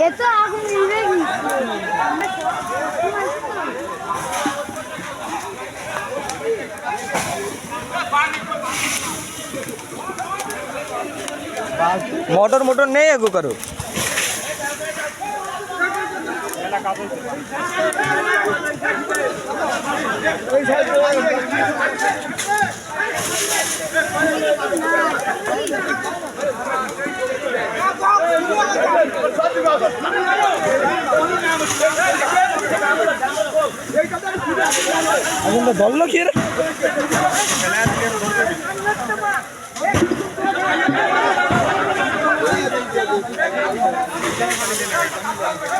এ তো আগে নিবে মোটর মোটর নেই আগু কারও? তো ধরলো কি রে না